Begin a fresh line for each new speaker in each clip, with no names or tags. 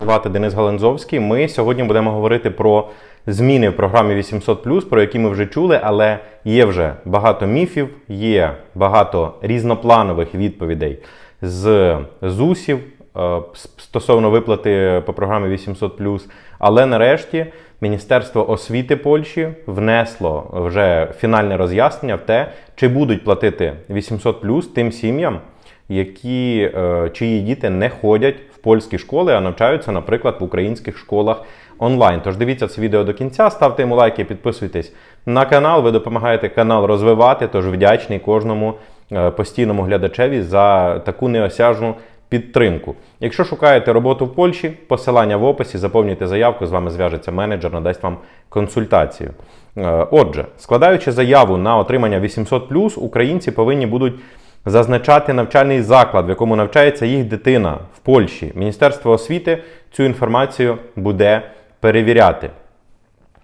Звати Денис Галанзовський. Ми сьогодні будемо говорити про зміни в програмі 800 про які ми вже чули, але є вже багато міфів, є багато різнопланових відповідей з ЗУСів е, стосовно виплати по програмі 800 Але нарешті Міністерство освіти Польщі внесло вже фінальне роз'яснення в те, чи будуть платити 800 тим сім'ям, які, е, чиї діти не ходять в польські школи, а навчаються, наприклад, в українських школах онлайн. Тож дивіться це відео до кінця, ставте йому лайки, підписуйтесь на канал. Ви допомагаєте канал розвивати. Тож вдячний кожному е, постійному глядачеві за таку неосяжну підтримку. Якщо шукаєте роботу в Польщі, посилання в описі, заповнюйте заявку, з вами зв'яжеться менеджер, надасть вам консультацію. Е, Отже, складаючи заяву на отримання 800 українці повинні будуть зазначати навчальний заклад, в якому навчається їх дитина в Польщі. Міністерство освіти цю інформацію буде перевіряти.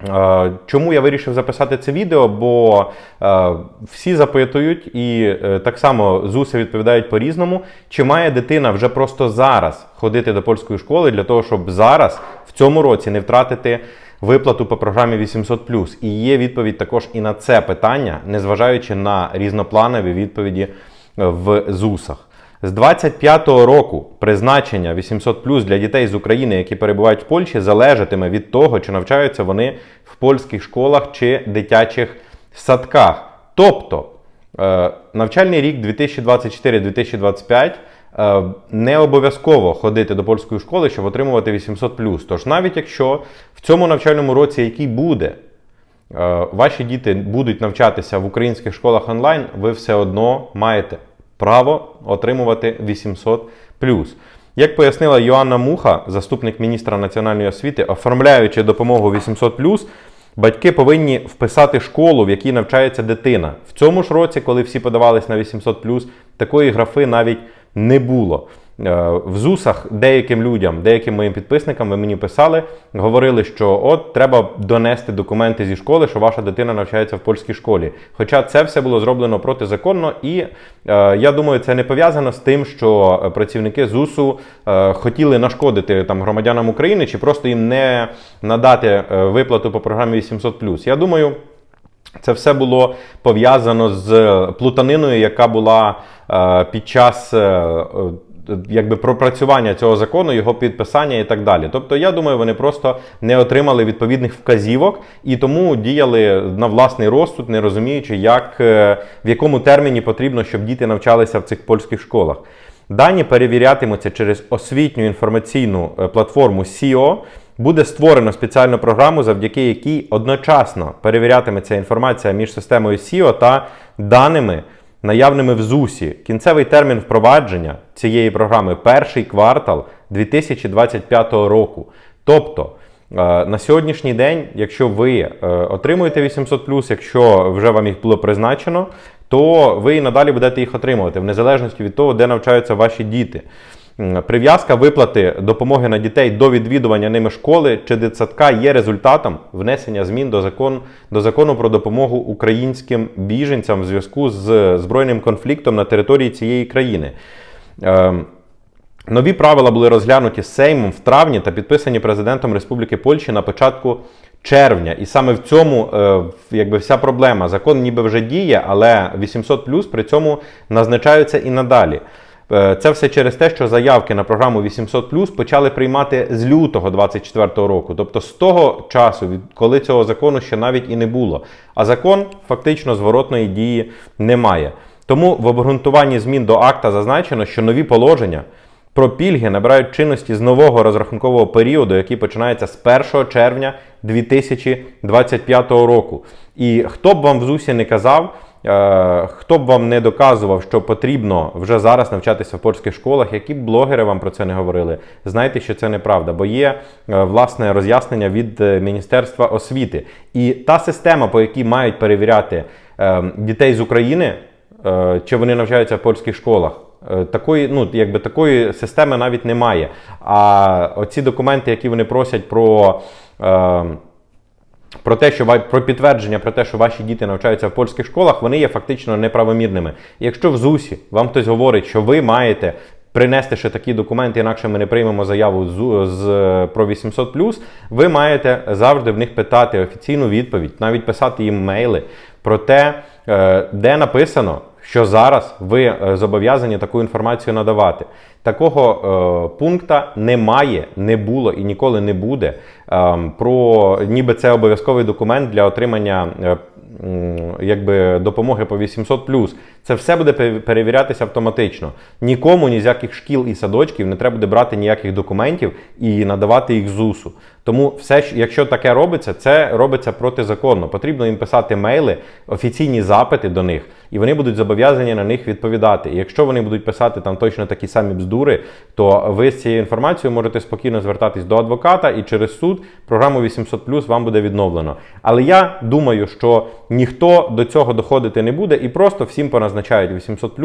Е, Чому я вирішив записати це відео? Бо е, всі запитують, і е, так само ЗУСи відповідають по-різному, чи має дитина вже просто зараз ходити до польської школи для того, щоб зараз, в цьому році, не втратити виплату по програмі 800 І є відповідь також і на це питання, незважаючи на різнопланові відповіді в ЗУСах. З 25-го року призначення 800 для дітей з України, які перебувають в Польщі, залежатиме від того, чи навчаються вони в польських школах чи дитячих садках. Тобто е, навчальний рік 2024-2025 е, не обов'язково ходити до польської школи, щоб отримувати 800 Тож навіть якщо в цьому навчальному році, який буде, е, ваші діти будуть навчатися в українських школах онлайн, ви все одно маєте право отримувати 800 Як пояснила Йоанна Муха, заступник міністра національної освіти, оформляючи допомогу 800 батьки повинні вписати школу, в якій навчається дитина. В цьому ж році, коли всі подавались на 800 такої графи навіть не було. Е, в ЗУСах деяким людям, деяким моїм підписникам, ви мені писали, говорили, що от треба донести документи зі школи, що ваша дитина навчається в польській школі. Хоча це все було зроблено протизаконно, і е, я думаю, це не пов'язано з тим, що працівники ЗУСу е, хотіли нашкодити там громадянам України чи просто їм не надати е, виплату по програмі 800 Я думаю. Це все було пов'язано з плутаниною, яка була е, під час е, якби пропрацювання цього закону, його підписання і так далі. Тобто, я думаю, вони просто не отримали відповідних вказівок і тому діяли на власний розсуд, не розуміючи, як, е, в якому терміні потрібно, щоб діти навчалися в цих польських школах. Дані перевірятимуться через освітню інформаційну е, платформу SEO. Буде створено спеціальну програму, завдяки якій одночасно перевірятиметься інформація між системою SEO та даними наявними в ЗУСі. Кінцевий термін впровадження цієї програми перший квартал 2025 року. Тобто е, на сьогоднішній день, якщо ви е, отримуєте 800 якщо вже вам їх було призначено, то ви і надалі будете їх отримувати в незалежності від того, де навчаються ваші діти. Прив'язка виплати допомоги на дітей до відвідування ними школи чи дитсадка є результатом внесення змін до закону до закону про допомогу українським біженцям в зв'язку з збройним конфліктом на території цієї країни. Ем, нові правила були розглянуті Сеймом в травні та підписані президентом Республіки Польщі на початку червня. І саме в цьому е, якби вся проблема. Закон ніби вже діє, але 800 при цьому назначаються і надалі. Е, це все через те, що заявки на програму 800 почали приймати з лютого 2024 року, тобто з того часу, коли цього закону ще навіть і не було. А закон фактично зворотної дії не має. Тому в обґрунтуванні змін до акта зазначено, що нові положення про пільги набирають чинності з нового розрахункового періоду, який починається з 1 червня 2025 року. І хто б вам в ЗУСі не казав. Е, хто б вам не доказував, що потрібно вже зараз навчатися в польських школах, які б блогери вам про це не говорили, знайте, що це неправда, бо є е, власне роз'яснення від е, Міністерства освіти. І та система, по якій мають перевіряти дітей з України, чи вони навчаються в польських школах. Такої, ну якби такої системи навіть немає. А оці документи, які вони просять про. Про те, що про підтвердження про те, що ваші діти навчаються в польських школах, вони є фактично неправомірними. Якщо в ЗУСі вам хтось говорить, що ви маєте принести ще такі документи, інакше ми не приймемо заяву з, з про 800+, ви маєте завжди в них питати офіційну відповідь, навіть писати їм мейли про те, е, де написано, що зараз ви е, зобов'язані таку інформацію надавати. Такого е, пункта немає, не було і ніколи не буде. Е, про ніби це обов'язковий документ для отримання е, якби, допомоги по 800+. Це все буде перевірятися автоматично. Нікому, ні з яких шкіл і садочків не треба буде брати ніяких документів і надавати їх ЗУСу. Тому все, якщо таке робиться, це робиться протизаконно. Потрібно їм писати мейли, офіційні запити до них, і вони будуть зобов'язані на них відповідати. І якщо вони будуть писати там точно такі самі бздури, то ви з цією інформацією можете спокійно звертатись до адвоката і через суд програму 800 вам буде відновлено. Але я думаю, що ніхто до цього доходити не буде і просто всім поназначають 800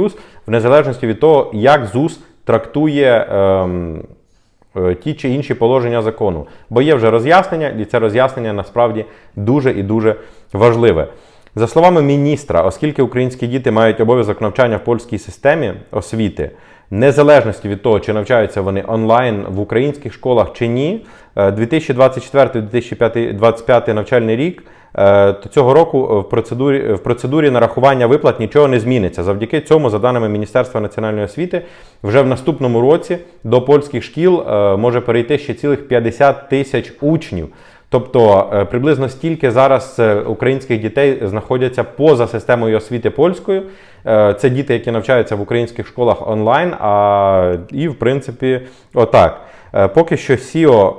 в незалежності від того, як ЗУС трактує. Ем, е, ті чи інші положення закону. Бо є вже роз'яснення, і це роз'яснення насправді дуже і дуже важливе. За словами міністра, оскільки українські діти мають обов'язок навчання в польській системі освіти, незалежності від того, чи навчаються вони онлайн в українських школах чи ні, е, 2024-2025 навчальний рік. е, То цього року в процедурі в процедурі нарахування виплат нічого не зміниться. Завдяки цьому, за даними Міністерства національної освіти, вже в наступному році до польських шкіл е, може перейти ще цілих 50 тисяч учнів. Тобто е, приблизно стільки зараз е, українських дітей знаходяться поза системою освіти польською. Е, Це діти, які навчаються в українських школах онлайн. А і в принципі, отак. Поки що СІО,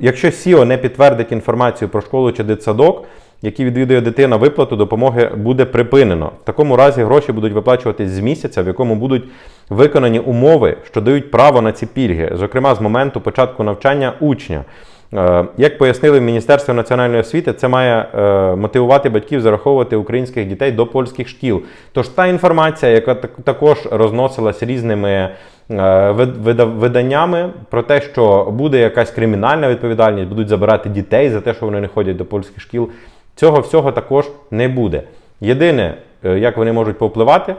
якщо СІО не підтвердить інформацію про школу чи дитсадок, який відвідує дитина, виплату допомоги буде припинено. В такому разі гроші будуть виплачуватись з місяця, в якому будуть виконані умови, що дають право на ці пільги, зокрема з моменту початку навчання учня. Е, Як пояснили в Міністерстві національної освіти, це має е, мотивувати батьків зараховувати українських дітей до польських шкіл. Тож та інформація, яка також розносилась різними е, вид- вида- виданнями про те, що буде якась кримінальна відповідальність, будуть забирати дітей за те, що вони не ходять до польських шкіл. Цього всього також не буде. Єдине, як вони можуть повпливати,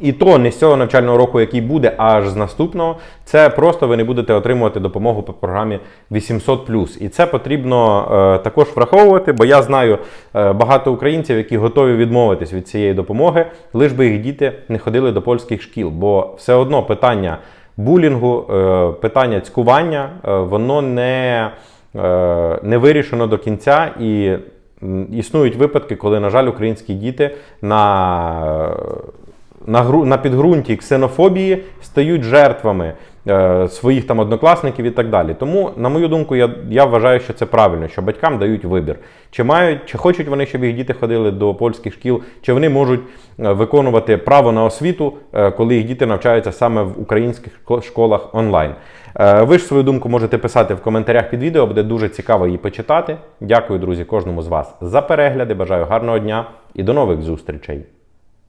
і то не з цього навчального року, який буде, аж з наступного, це просто ви не будете отримувати допомогу по програмі 800 І це потрібно е, також враховувати, бо я знаю е, багато українців, які готові відмовитись від цієї допомоги, лиш би їх діти не ходили до польських шкіл. Бо все одно питання булінгу, е, питання цькування, е, воно не, е, не вирішено до кінця і. Існують випадки, коли, на жаль, українські діти на на, гру, на підґрунті ксенофобії стають жертвами е, своїх там однокласників і так далі. Тому, на мою думку, я, я вважаю, що це правильно, що батькам дають вибір. Чи мають, чи хочуть вони, щоб їх діти ходили до польських шкіл, чи вони можуть е, виконувати право на освіту, е, коли їх діти навчаються саме в українських шко- школах онлайн. Ви ж свою думку можете писати в коментарях під відео, буде дуже цікаво її почитати. Дякую, друзі, кожному з вас за перегляди. Бажаю гарного дня і до нових зустрічей.